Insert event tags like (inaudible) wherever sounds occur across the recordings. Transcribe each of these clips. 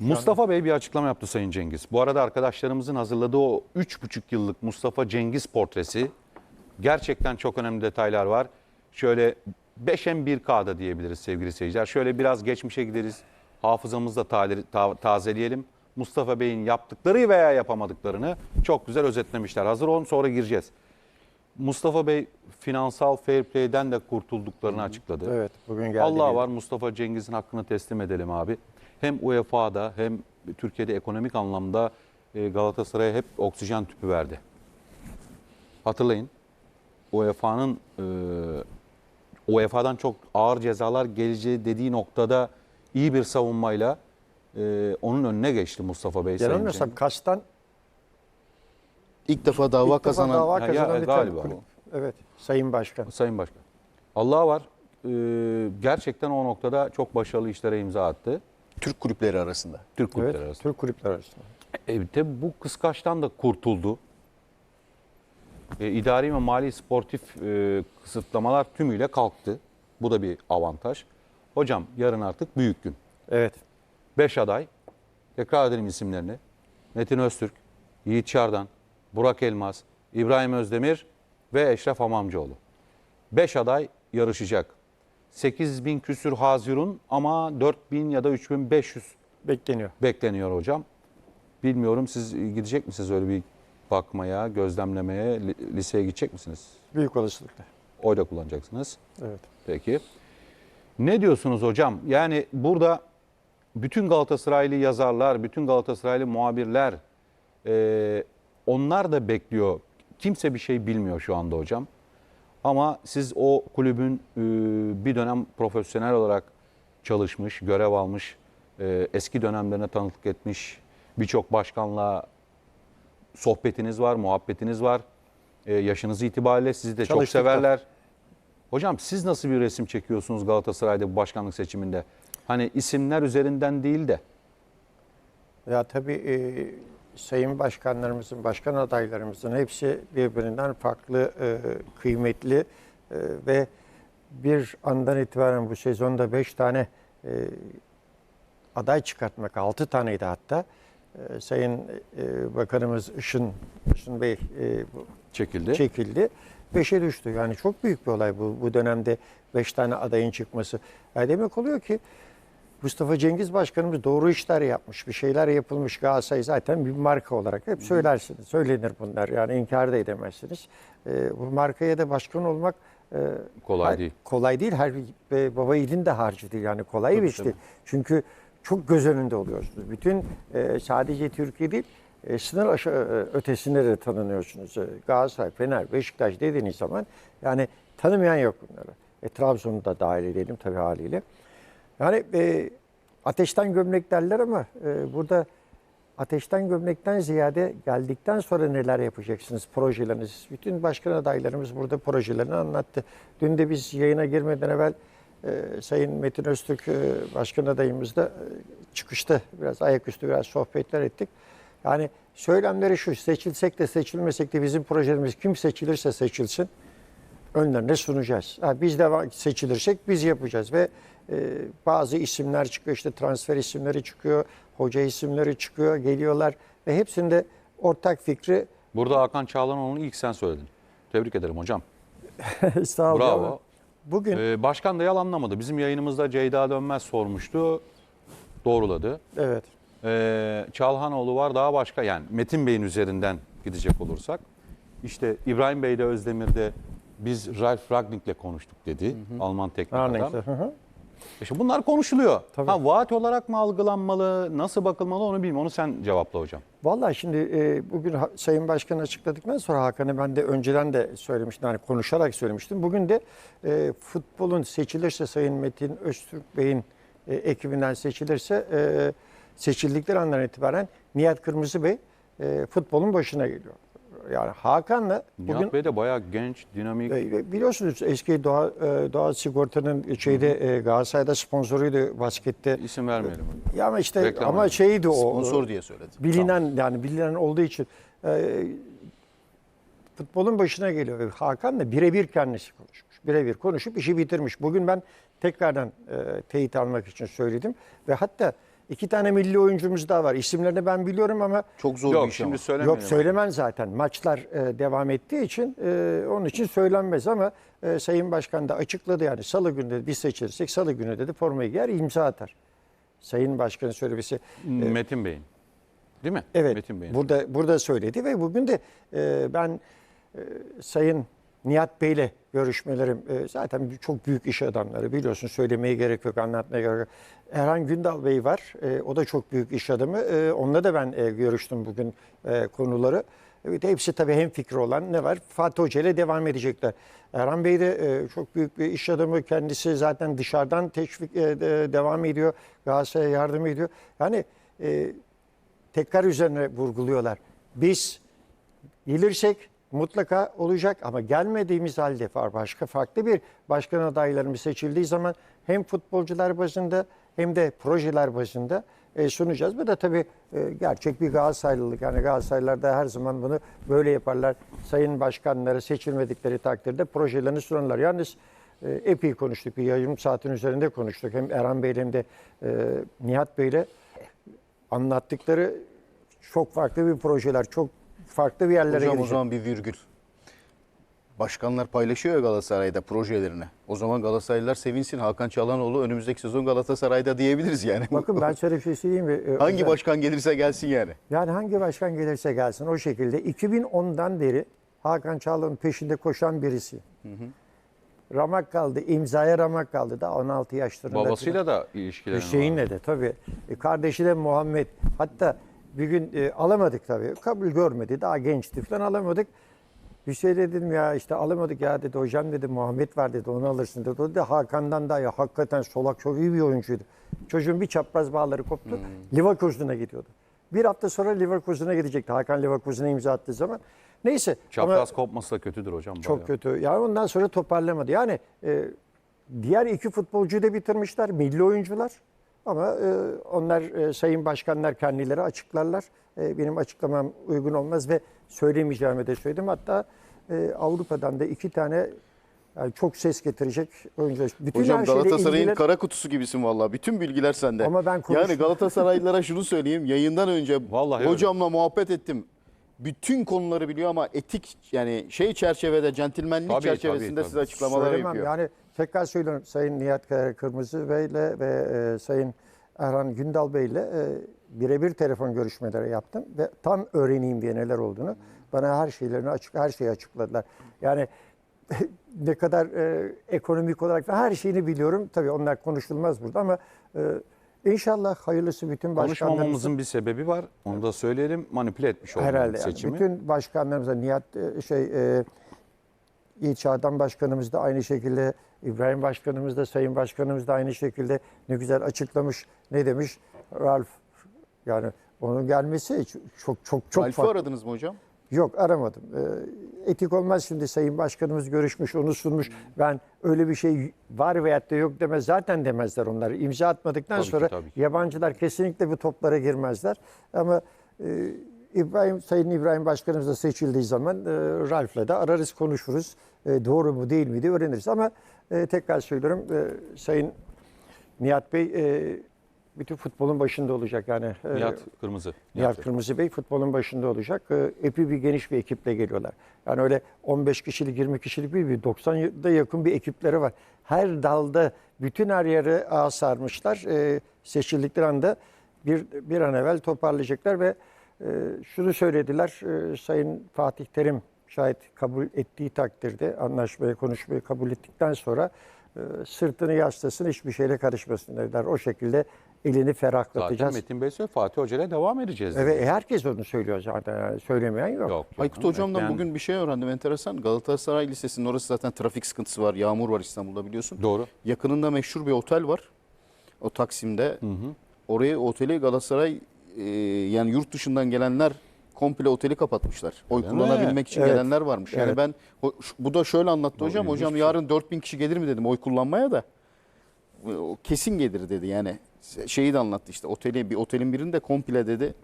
Mustafa Bey bir açıklama yaptı Sayın Cengiz. Bu arada arkadaşlarımızın hazırladığı o 3,5 yıllık Mustafa Cengiz portresi gerçekten çok önemli detaylar var. Şöyle 5'en 1K'da diyebiliriz sevgili seyirciler. Şöyle biraz geçmişe gideriz. Hafızamızda tazeleyelim. Mustafa Bey'in yaptıkları veya yapamadıklarını çok güzel özetlemişler. Hazır olun sonra gireceğiz. Mustafa Bey finansal fair play'den de kurtulduklarını açıkladı. Evet, bugün geldi. Allah var Mustafa Cengiz'in hakkını teslim edelim abi. Hem UEFA'da hem Türkiye'de ekonomik anlamda e, Galatasaray'a hep oksijen tüpü verdi. Hatırlayın UEFA'nın e, UEFA'dan çok ağır cezalar geleceği dediği noktada iyi bir savunmayla e, onun önüne geçti Mustafa Bey. Yanılmıyorsam. Kaş'tan İlk defa dava ilk defa kazanan dava Ya, kazanan ya, bir galiba kulüp. o. Evet, Sayın Başkan. Sayın Başkan. Allah var e, gerçekten o noktada çok başarılı işlere imza attı. Türk kulüpleri arasında. Türk kulüpleri Evet, arasında. Türk kulüpleri arasında. E, tabii bu kıskaçtan da kurtuldu. E, idari ve mali sportif e, kısıtlamalar tümüyle kalktı. Bu da bir avantaj. Hocam yarın artık büyük gün. Evet. 5 aday. Tekrar edelim isimlerini. Metin Öztürk, Yiğit Çardan, Burak Elmas, İbrahim Özdemir ve Eşref Hamamcıoğlu. 5 aday yarışacak. 8 bin küsür Hazirun ama 4 bin ya da 3500 Bekleniyor. bekleniyor hocam. Bilmiyorum siz gidecek misiniz öyle bir bakmaya, gözlemlemeye, li- liseye gidecek misiniz? Büyük olasılıkla. Oy da kullanacaksınız. Evet. Peki. Ne diyorsunuz hocam? Yani burada bütün Galatasaraylı yazarlar, bütün Galatasaraylı muhabirler e, onlar da bekliyor. Kimse bir şey bilmiyor şu anda hocam. Ama siz o kulübün e, bir dönem profesyonel olarak çalışmış, görev almış, e, eski dönemlerine tanıklık etmiş birçok başkanla sohbetiniz var, muhabbetiniz var. E, yaşınız itibariyle sizi de çok Çalıştık da. severler. Hocam siz nasıl bir resim çekiyorsunuz Galatasaray'da bu başkanlık seçiminde? Hani isimler üzerinden değil de. Ya tabii e, sayın başkanlarımızın, başkan adaylarımızın hepsi birbirinden farklı, e, kıymetli e, ve bir andan itibaren bu sezonda 5 tane e, aday çıkartmak, 6 taneydi hatta. E, sayın e, Bakanımız Işın, Işın Bey e, bu Çekildi. çekildi. Beşe düştü. Yani çok büyük bir olay bu, bu dönemde beş tane adayın çıkması. Yani demek oluyor ki Mustafa Cengiz Başkanımız doğru işler yapmış. Bir şeyler yapılmış. Galatasaray zaten bir marka olarak hep söylersiniz. Söylenir bunlar. Yani inkar da edemezsiniz. Ee, bu markaya da başkan olmak e, Kolay değil. Kolay değil. Her e, baba yiğidin de harcı değil. Yani kolay bir iş değil. Çünkü çok göz önünde oluyorsunuz. Bütün e, sadece Türkiye değil, e, sınır aşağı e, ötesinde de tanınıyorsunuz. E, Galatasaray, Fener, Beşiktaş dediğiniz zaman yani tanımayan yok bunları. E, Trabzon'u da dahil edelim tabii haliyle. Yani e, ateşten gömlek derler ama e, burada ateşten gömlekten ziyade geldikten sonra neler yapacaksınız projeleriniz. Bütün başkan adaylarımız burada projelerini anlattı. Dün de biz yayına girmeden evvel e, Sayın Metin Öztürk e, başkan adayımızla e, çıkışta biraz ayaküstü biraz sohbetler ettik. Yani söylemleri şu seçilsek de seçilmesek de bizim projelerimiz kim seçilirse seçilsin önlerine sunacağız. Ha, biz de seçilirsek biz yapacağız ve bazı isimler çıkıyor işte transfer isimleri çıkıyor, hoca isimleri çıkıyor, geliyorlar ve hepsinde ortak fikri Burada Hakan Çağlanoğlu'nu ilk sen söyledin. Tebrik ederim hocam. (laughs) sağ olun Bravo. Bugün Ee, başkan da yalanlamadı. Bizim yayınımızda Ceyda Dönmez sormuştu. Doğruladı. evet Ee, Çalhanoğlu var daha başka yani Metin Bey'in üzerinden gidecek olursak. İşte İbrahim Bey de Özdemir'de biz Ralf Ragnik'le konuştuk dedi. Alman teknik her adam. Hı hı. İşte bunlar konuşuluyor. Tabii. Ha, vaat olarak mı algılanmalı, nasıl bakılmalı onu bilmiyorum. Onu sen cevapla hocam. Vallahi şimdi e, bugün Sayın Başkan açıkladıktan sonra Hakan'ı ben de önceden de söylemiştim. Hani konuşarak söylemiştim. Bugün de e, futbolun seçilirse Sayın Metin Öztürk Bey'in e, ekibinden seçilirse e, seçildikleri andan itibaren Nihat Kırmızı Bey e, futbolun başına geliyor. Yani Hakan'la Nihat bugün Bey de bayağı genç, dinamik. e, biliyorsunuz eski Doğa, e, Doğa Sigorta'nın şeyde e, Galatasaray'da sponsoruydu baskette. isim vermeyelim. Ya ama işte Reklam ama şeydi o. Sponsor diye söyledi. Bilinen yani bilinen olduğu için e, futbolun başına geliyor. Ve Hakan da birebir kendisi konuşmuş. Birebir konuşup işi bitirmiş. Bugün ben tekrardan e, teyit almak için söyledim. Ve hatta iki tane milli oyuncumuz daha var. İsimlerini ben biliyorum ama Çok zor Yok bir iş ama. şimdi söylemeyelim. Yok söylemen zaten. Maçlar e, devam ettiği için e, onun için söylenmez ama e, Sayın Başkan da açıkladı yani salı günü dedi, biz seçilirsek salı günü dedi formayı giyer imza atar. Sayın Başkan'ın söylemesi. Metin Bey'in. Değil mi? Evet. Metin Bey'in. Burada burada söyledi ve bugün de e, ben e, Sayın Nihat Bey'le görüşmelerim e, zaten çok büyük iş adamları biliyorsun söylemeye gerek yok anlatmaya gerek yok. Erhan Gündal Bey var. E, o da çok büyük iş adamı. E, onunla da ben e, görüştüm bugün e, konuları. Evet, hepsi tabii hem fikri olan ne var? Fatih Hoca ile devam edecekler. Erhan Bey de e, çok büyük bir iş adamı. Kendisi zaten dışarıdan teşvik e, de- devam ediyor. Galatasaray'a yardım ediyor. Yani e, tekrar üzerine vurguluyorlar. Biz gelirsek mutlaka olacak ama gelmediğimiz halde var başka farklı bir başkan adaylarımız seçildiği zaman hem futbolcular bazında hem de projeler bazında e, sunacağız. Bu da tabii e, gerçek bir Galatasaraylılık. Yani Galatasaraylılar da her zaman bunu böyle yaparlar. Sayın başkanları seçilmedikleri takdirde projelerini sunarlar. Yalnız e, epey konuştuk. Bir yarım saatin üzerinde konuştuk. Hem Erhan Bey'le hem de e, Nihat Bey'le anlattıkları çok farklı bir projeler, çok farklı bir yerlere Hocam o zaman bir virgül. Başkanlar paylaşıyor ya Galatasaray'da projelerini. O zaman Galatasaraylılar sevinsin. Hakan Çalhanoğlu önümüzdeki sezon Galatasaray'da diyebiliriz yani. Bakın ben şöyle bir şey söyleyeyim mi? Ee, Hangi özel- başkan gelirse gelsin yani. Yani hangi başkan gelirse gelsin o şekilde 2010'dan beri Hakan Çağlar'ın peşinde koşan birisi. Ramak kaldı, imzaya ramak kaldı da 16 yaşlarında. Babasıyla da ilişkileri var. Hüseyin'le de tabii. E, kardeşi de Muhammed. Hatta bir gün e, alamadık tabii. Kabul görmedi. Daha gençti falan alamadık. Hüseyin dedim ya işte alamadık ya dedi. Hocam dedi Muhammed var dedi onu alırsın dedi. O da Hakan'dan daha ya hakikaten Solak çok iyi bir oyuncuydu. Çocuğun bir çapraz bağları koptu. Leverkusen'a gidiyordu. Bir hafta sonra Leverkusen'a gidecekti. Hakan Leverkusen'a imza attığı zaman. Neyse. ama- Çapraz kopması da kötüdür hocam. çok bayağı. kötü. Yani ondan sonra toparlamadı. Yani e, diğer iki futbolcuyu da bitirmişler. Milli oyuncular. Ama e, onlar e, sayın başkanlar kendileri açıklarlar. E, benim açıklamam uygun olmaz ve söylemeyeceğimi de söyledim. Hatta e, Avrupa'dan da iki tane yani çok ses getirecek oyuncu. Bütün Hocam Galatasaray'ın ilgilen- kara kutusu gibisin vallahi. Bütün bilgiler sende. Ama ben konuştum. Yani Galatasaraylılara şunu söyleyeyim. Yayından önce Vallahi öyle. hocamla muhabbet ettim. Bütün konuları biliyor ama etik yani şey çerçevede, centilmenlik Tabii, çerçevesinde tabii, size tabii. açıklamalar Söylemem. yapıyor. Yani tekrar söylüyorum Sayın Nihat Kırmızı Bey'le ve e, Sayın Erhan Gündal Bey'le e, birebir telefon görüşmeleri yaptım ve tam öğreneyim diye neler olduğunu bana her şeylerini açık her şeyi açıkladılar. Yani (laughs) ne kadar e, ekonomik olarak da her şeyini biliyorum. Tabii onlar konuşulmaz burada ama e, inşallah hayırlısı bütün başkanlarımızın Konuşmamamızın bir sebebi var. Onu da söyleyelim. Manipüle etmiş olmanın Herhalde yani. seçimi. Bütün başkanlarımıza Nihat e, şey e, Yiğit Çağdan Başkanımız da aynı şekilde İbrahim Başkanımız da Sayın Başkanımız da aynı şekilde ne güzel açıklamış. Ne demiş? Ralf yani onun gelmesi çok çok çok Alf'i farklı. aradınız mı hocam? Yok aramadım. Ee, etik olmaz şimdi Sayın Başkanımız görüşmüş, onu sunmuş. Ben öyle bir şey var veyahut da yok demez. Zaten demezler onlar. İmza atmadıktan Tabii ki, sonra tabii ki. yabancılar kesinlikle bu toplara girmezler. Ama e, İbrahim Sayın İbrahim Başkanımız da seçildiği zaman e, Ralf'la da ararız, konuşuruz. E, doğru mu değil mi diye öğreniriz. Ama e, tekrar söylüyorum e, Sayın Nihat Bey e, bütün futbolun başında olacak yani. E, Nihat Kırmızı. Nihat Kırmızı Bey futbolun başında olacak. Ee, Epey bir geniş bir ekiple geliyorlar. Yani öyle 15 kişilik 20 kişilik bir, bir 90'da yakın bir ekipleri var. Her dalda bütün her yere ağ sarmışlar. Ee, seçildikleri anda bir, bir an evvel toparlayacaklar ve e, şunu söylediler. e, Sayın Fatih Terim şayet kabul ettiği takdirde anlaşmayı konuşmayı kabul ettikten sonra e, sırtını yaslasın hiçbir şeyle karışmasın dediler. O şekilde elini Zaten ferahlatacağız. Metin Bey söylüyor. Fatih Hoca ile devam edeceğiz. dedi. Evet, herkes onu söylüyor zaten. Yani söylemeyen yok. Yok. Aykut hocamdan Yani- bugün bir şey öğrendim enteresan. Galatasaray Lisesi'nin orası zaten trafik sıkıntısı var. Yağmur var İstanbul'da biliyorsun. Doğru. Yakınında meşhur bir otel var. O Taksim'de. Orayı oteli Galatasaray e, yani yurt dışından gelenler komple oteli kapatmışlar. Oy mi? kullanabilmek için Evet. gelenler varmış. Yani Evet. ben bu da şöyle anlattı Bu hocam. Hocam şey. yarın 4000 kişi gelir mi dedim oy kullanmaya da. O kesin gelir dedi yani. Şeyi de anlattı işte. Oteli bir otelin birinde komple dedi.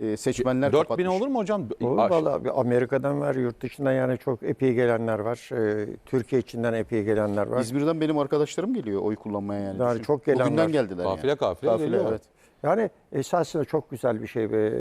e, seçmenler 4000 kapatmış. olur mu hocam? Olur Aş- valla. Amerika'dan var, yurt dışından yani çok epey gelenler var. Ee, Türkiye içinden epey gelenler var. İzmir'den benim arkadaşlarım geliyor oy kullanmaya yani. Yani Düşün. çok gelen Bugünden geldiler Kafile yani. kafile geliyor. evet. Yani esasında çok güzel bir şey. ve